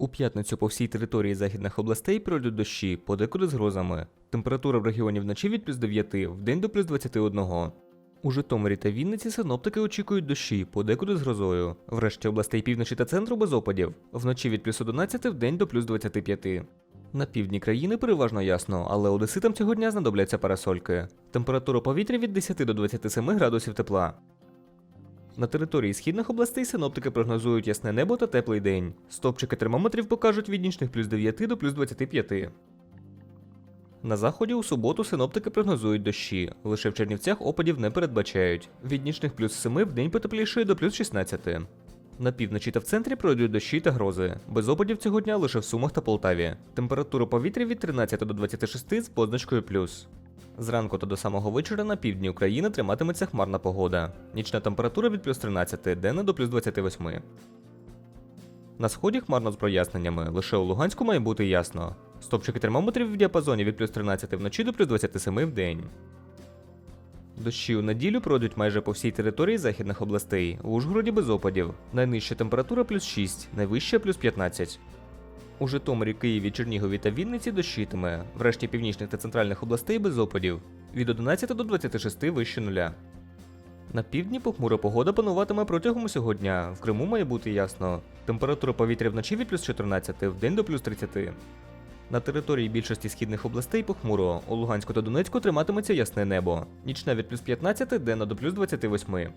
У п'ятницю по всій території західних областей пройдуть дощі, подекуди з грозами. Температура в регіоні вночі від плюс 9, вдень до плюс 21. У Житомирі та Вінниці синоптики очікують дощі, подекуди з грозою. Врешті областей півночі та центру без опадів. Вночі від плюс 11 вдень до плюс 25. На півдні країни переважно ясно, але одеситам цього дня знадобляться парасольки. Температура повітря від 10 до 27 градусів тепла. На території східних областей синоптики прогнозують ясне небо та теплий день. Стопчики термометрів покажуть від нічних плюс 9 до плюс 25. На заході у суботу синоптики прогнозують дощі. Лише в Чернівцях опадів не передбачають. Від нічних плюс 7 в день потеплішає до плюс 16. На півночі та в центрі пройдуть дощі та грози. Без опадів цього дня лише в Сумах та Полтаві. Температура повітря від 13 до 26 з позначкою плюс. Зранку та до самого вечора на півдні України триматиметься хмарна погода. Нічна температура від плюс 13, денна до плюс 28. На сході хмарно з проясненнями, лише у Луганську має бути ясно. Стопчики термометрів в діапазоні від плюс 13 вночі до плюс 27 в день. Дощі у неділю пройдуть майже по всій території західних областей. У Ужгороді без опадів. Найнижча температура плюс 6, найвища плюс 15. У Житомирі, Києві, Чернігові та Вінниці дощитиме. Врешті північних та центральних областей без опадів. Від 11 до 26 вище нуля. На півдні похмура погода пануватиме протягом усього дня. В Криму має бути ясно. Температура повітря вночі від плюс 14, вдень до плюс 30. На території більшості східних областей похмуро. У Луганську та Донецьку триматиметься ясне небо. Нічна від плюс 15, денна до плюс 28.